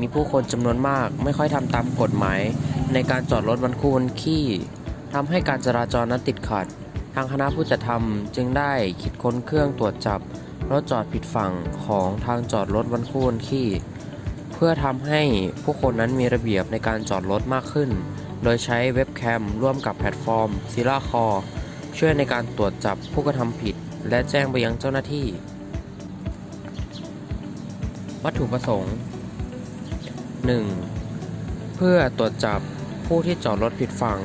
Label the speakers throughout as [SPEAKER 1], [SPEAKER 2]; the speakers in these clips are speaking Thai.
[SPEAKER 1] มีผู้คนจำนวนมาก ไม่ค่อยทำตามกฎหมาย ในการจอดรถบรรคุบนขี้ทำให้การจราจรนั้นติดขัด ทางคณะผู้จัดทำจึงได้คิดค้นเครื่องตรวจจับรถจอดผิดฝั่งของทางจอดรถบรรคุบนขี้ เพื่อทำให้ผู้คนนั้นมีระเบียบในการจอดรถมากขึ้น โดยใช้เว็บแคมร่วมกับแพลตฟอร์มซิล่าคอช่วยในการตรวจจับผู้กระทำผิด และแจ้งไปยังเจ้าหน้าที่ วัตถุประสงค์ 1. เพื่อตรวจจับผู้ที่จอดรถผิดฝั่ง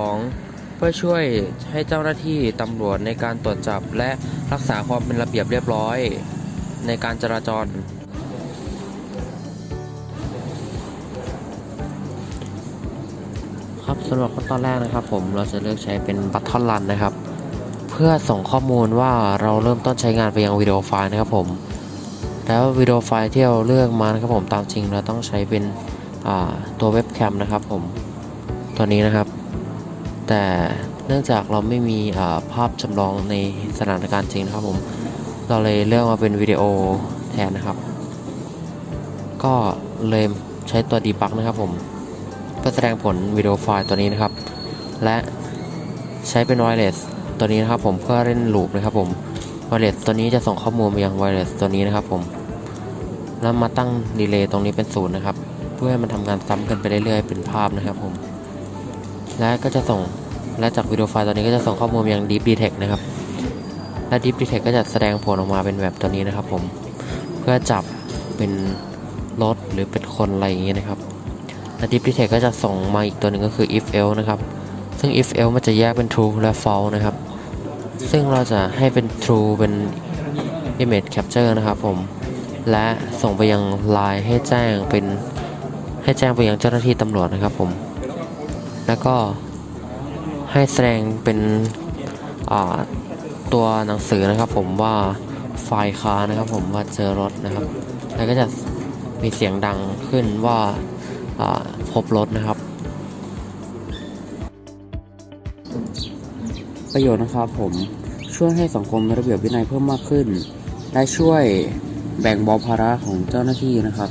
[SPEAKER 1] 2. เพื่อช่วยให้เจ้าหน้าที่ตำรวจในการตรวจจับและรักษาความเป็นระเบียบเรียบร้อย ในการจราจร ครับสำหรับขั้นตอนแรกนะครับ ผมเราจะเลือกใช้เป็นบัตทอนรันนะครับ เพื่อส่งข้อมูลว่าเราเริ่มต้นใช้งานไปยังวิดีโอไฟล์นะครับผม แล้ววิดีโอไฟล์ที่เราเลือกมานะครับผมตามจริงเราต้องใช้เป็นตัวเว็บแคมนะครับผมตัวนี้นะครับ แต่เนื่องจากเราไม่มีภาพจำลองในสถานการณ์จริงนะครับผมเราเลยเลือกมาเป็นวิดีโอแทนนะครับ ก็เลยใช้ตัวดีบักนะครับผมเพื่อแสดงผลวิดีโอไฟล์ตัวนี้นะครับ และใช้เป็นไวเลสตัวนี้นะครับผมเพื่อเล่นลูปนะครับผม วเลสตัวนี้จะส่งข้อมูลไปยังไวเลสตัวนี้นะครับผมแล้วมาตั้งดีเลย์ตรงนี้เป็นศูนย์นะครับ เพื่อให้มันทำงานซ้ำกันไปเรื่อยๆเป็นภาพนะครับผม และก็จะส่งและจากวิดีโอไฟล์ตัวนี้ก็จะส่งข้อมูลไปยัง Deep Detect นะครับ และ Deep Detect ก็จะแสดงผลออกมาเป็นแบบตัวนี้นะครับผม เพื่อจับเป็นรถหรือเป็นคนอะไรอย่างนี้ยนะครับ และ Deep Detect ก็จะส่งมาอีกตัวหนึ่งก็คือ if else นะครับ ซึ่ง if else มันจะแยกเป็น true และ false นะครับ ซึ่งเราจะให้เป็น true เป็น image capture นะครับผม และส่งไปยัง line ให้แจ้งเป็นให้แจ้งไปยังเจ้าหน้าที่ตำรวจนะครับผม แล้วก็ให้แสดงเป็นอ่าตัวหนังสือนะครับผมว่าไฟล์คานะครับผมว่าเจอรถนะครับ แล้วก็จะมีเสียงดังขึ้นว่าอ่าพบรถนะครับ ประโยชน์นะครับผมช่วยให้สังคมมีระเบียบวินัยเพิ่มมากขึ้น และช่วยแบ่งเบาภาระของเจ้าหน้าที่นะครับ